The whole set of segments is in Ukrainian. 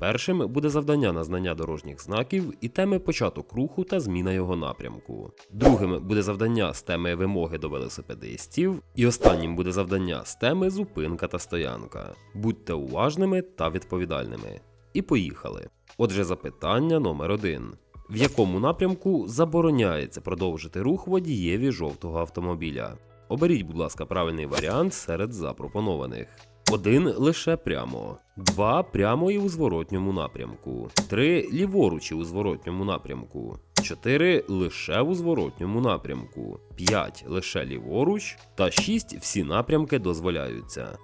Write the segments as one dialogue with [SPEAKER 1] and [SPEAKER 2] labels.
[SPEAKER 1] Першим буде завдання на знання дорожніх знаків і теми початок руху та зміна його напрямку. Другим буде завдання з теми вимоги до велосипедистів. І останнім буде завдання з теми зупинка та стоянка. Будьте уважними та відповідальними. І поїхали. Отже, запитання номер один. В якому напрямку забороняється продовжити рух водієві жовтого автомобіля? Оберіть, будь ласка, правильний варіант серед запропонованих. Один лише прямо, два прямо і у зворотньому напрямку, три ліворуч і у зворотньому напрямку, чотири лише у зворотньому напрямку, п'ять лише ліворуч та шість всі напрямки дозволяються.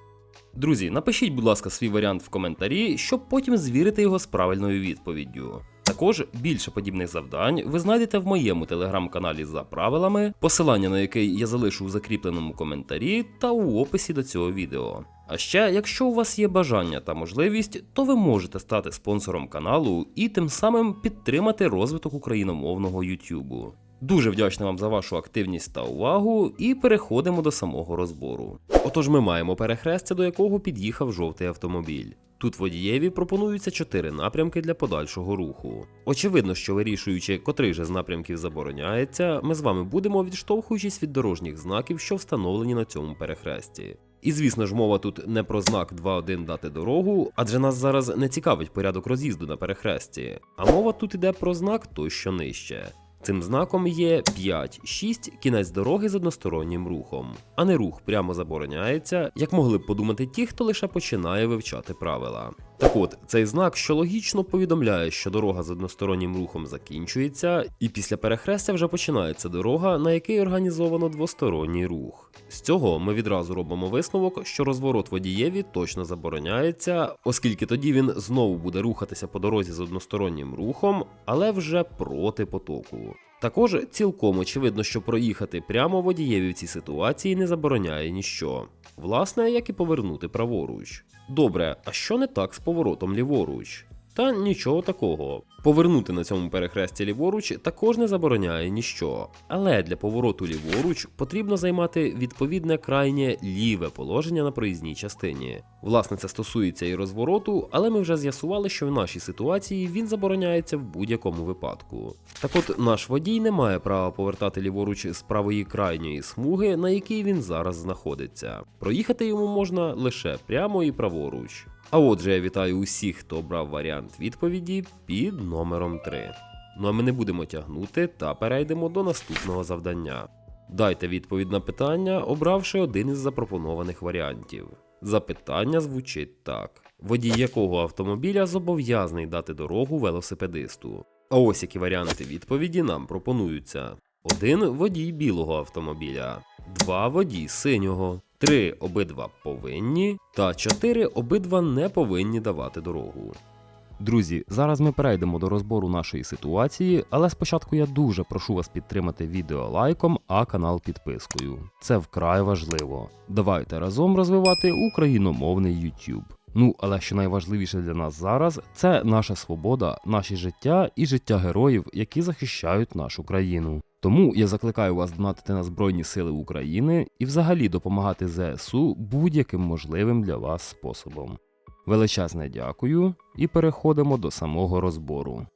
[SPEAKER 1] Друзі, напишіть, будь ласка, свій варіант в коментарі, щоб потім звірити його з правильною відповіддю. Також більше подібних завдань ви знайдете в моєму телеграм-каналі за правилами, посилання на який я залишу у закріпленому коментарі та у описі до цього відео. А ще, якщо у вас є бажання та можливість, то ви можете стати спонсором каналу і тим самим підтримати розвиток україномовного YouTube. Дуже вдячний вам за вашу активність та увагу, і переходимо до самого розбору. Отож, ми маємо перехрестя, до якого під'їхав жовтий автомобіль. Тут водієві пропонуються чотири напрямки для подальшого руху. Очевидно, що вирішуючи, котрий же з напрямків забороняється, ми з вами будемо відштовхуючись від дорожніх знаків, що встановлені на цьому перехресті. І звісно ж, мова тут не про знак 2.1 дати дорогу, адже нас зараз не цікавить порядок роз'їзду на перехресті, а мова тут іде про знак той, що нижче. Цим знаком є 5-6 кінець дороги з одностороннім рухом, а не рух прямо забороняється, як могли б подумати ті, хто лише починає вивчати правила. Так от, цей знак, що логічно повідомляє, що дорога з одностороннім рухом закінчується, і після перехрестя вже починається дорога, на якій організовано двосторонній рух. З цього ми відразу робимо висновок, що розворот водієві точно забороняється, оскільки тоді він знову буде рухатися по дорозі з одностороннім рухом, але вже проти потоку. Також цілком очевидно, що проїхати прямо водієві в цій ситуації не забороняє ніщо. Власне, як і повернути праворуч. Добре, а що не так з поворотом ліворуч? Та нічого такого. Повернути на цьому перехресті ліворуч також не забороняє ніщо. Але для повороту ліворуч потрібно займати відповідне крайнє ліве положення на проїзній частині. Власне, це стосується і розвороту, але ми вже з'ясували, що в нашій ситуації він забороняється в будь-якому випадку. Так от наш водій не має права повертати ліворуч з правої крайньої смуги, на якій він зараз знаходиться. Проїхати йому можна лише прямо і праворуч. А отже, я вітаю усіх, хто обрав варіант відповіді під номером 3. Ну а ми не будемо тягнути та перейдемо до наступного завдання. Дайте відповідь на питання, обравши один із запропонованих варіантів. Запитання звучить так: водій якого автомобіля зобов'язаний дати дорогу велосипедисту? А ось які варіанти відповіді нам пропонуються: 1 водій білого автомобіля, 2 водій синього, 3 обидва повинні, та 4 обидва не повинні давати дорогу. Друзі, зараз ми перейдемо до розбору нашої ситуації, але спочатку я дуже прошу вас підтримати відео лайком, а канал підпискою. Це вкрай важливо. Давайте разом розвивати україномовний YouTube. Ну, але що найважливіше для нас зараз, це наша свобода, наше життя і життя героїв, які захищають нашу країну. Тому я закликаю вас донатити на Збройні Сили України і взагалі допомагати ЗСУ будь-яким можливим для вас способом. Величезне дякую і переходимо до самого розбору.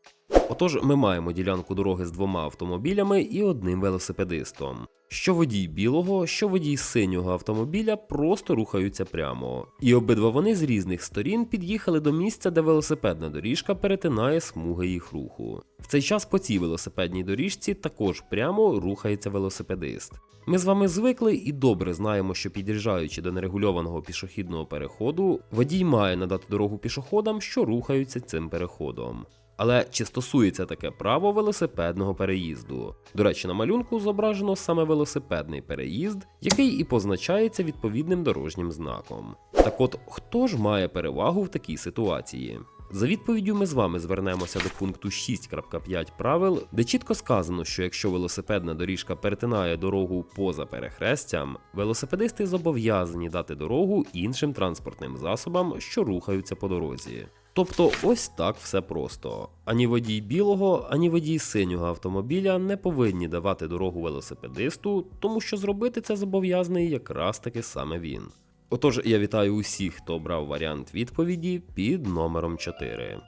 [SPEAKER 1] Отож, ми маємо ділянку дороги з двома автомобілями і одним велосипедистом. Що водій білого, що водій синього автомобіля просто рухаються прямо. І обидва вони з різних сторін під'їхали до місця, де велосипедна доріжка перетинає смуги їх руху. В цей час по цій велосипедній доріжці також прямо рухається велосипедист. Ми з вами звикли і добре знаємо, що під'їжджаючи до нерегульованого пішохідного переходу, водій має надати дорогу пішоходам, що рухаються цим переходом. Але чи стосується таке право велосипедного переїзду? До речі, на малюнку зображено саме велосипедний переїзд, який і позначається відповідним дорожнім знаком. Так от, хто ж має перевагу в такій ситуації? За відповіддю ми з вами звернемося до пункту 6.5 правил, де чітко сказано, що якщо велосипедна доріжка перетинає дорогу поза перехрестям, велосипедисти зобов'язані дати дорогу іншим транспортним засобам, що рухаються по дорозі. Тобто ось так все просто. Ані водій білого, ані водій синього автомобіля не повинні давати дорогу велосипедисту, тому що зробити це зобов'язаний якраз таки саме він. Отож, я вітаю усіх, хто обрав варіант відповіді під номером 4.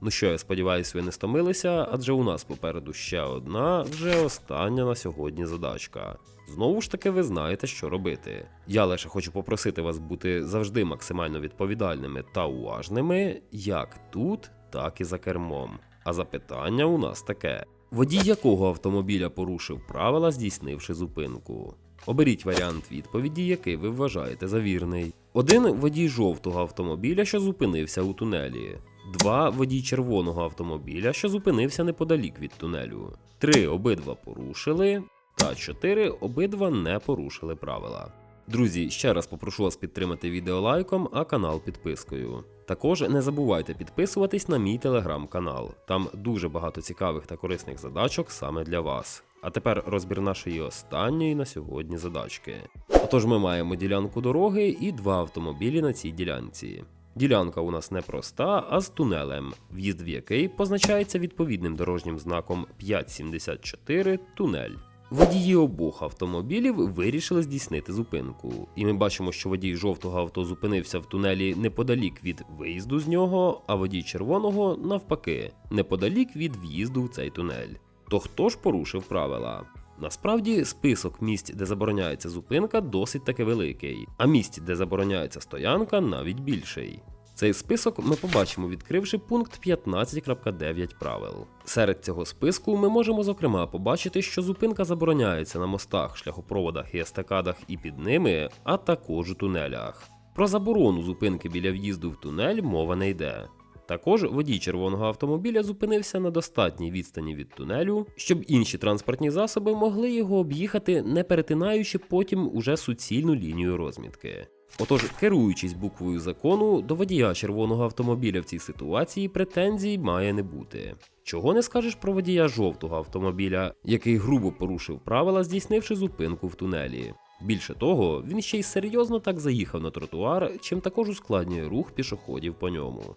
[SPEAKER 1] Ну що, я сподіваюся, ви не стомилися, адже у нас попереду ще одна, вже остання на сьогодні задачка. Знову ж таки, ви знаєте, що робити. Я лише хочу попросити вас бути завжди максимально відповідальними та уважними, як тут, так і за кермом. А запитання у нас таке: водій якого автомобіля порушив правила, здійснивши зупинку? Оберіть варіант відповіді, який ви вважаєте за вірний. Один водій жовтого автомобіля, що зупинився у тунелі. 2. Водій червоного автомобіля, що зупинився неподалік від тунелю. 3. Обидва порушили. Та 4. Обидва не порушили правила. Друзі, ще раз попрошу вас підтримати відео лайком, а канал підпискою. Також не забувайте підписуватись на мій телеграм-канал. Там дуже багато цікавих та корисних задачок саме для вас. А тепер розбір нашої останньої на сьогодні задачки. Отож, ми маємо ділянку дороги і два автомобілі на цій ділянці. Ділянка у нас не проста, а з тунелем, в'їзд в який позначається відповідним дорожнім знаком 574 тунель. Водії обох автомобілів вирішили здійснити зупинку, і ми бачимо, що водій жовтого авто зупинився в тунелі неподалік від виїзду з нього, а водій червоного навпаки, неподалік від в'їзду в цей тунель. То хто ж порушив правила? Насправді список місць, де забороняється зупинка, досить таки великий, а місць, де забороняється стоянка, навіть більший. Цей список ми побачимо, відкривши пункт 15.9 правил. Серед цього списку ми можемо зокрема побачити, що зупинка забороняється на мостах, шляхопроводах і естакадах і під ними, а також у тунелях. Про заборону зупинки біля в'їзду в тунель мова не йде. Також водій червоного автомобіля зупинився на достатній відстані від тунелю, щоб інші транспортні засоби могли його об'їхати, не перетинаючи потім уже суцільну лінію розмітки. Отож, керуючись буквою закону, до водія червоного автомобіля в цій ситуації претензій має не бути. Чого не скажеш про водія жовтого автомобіля, який грубо порушив правила, здійснивши зупинку в тунелі. Більше того, він ще й серйозно так заїхав на тротуар, чим також ускладнює рух пішоходів по ньому.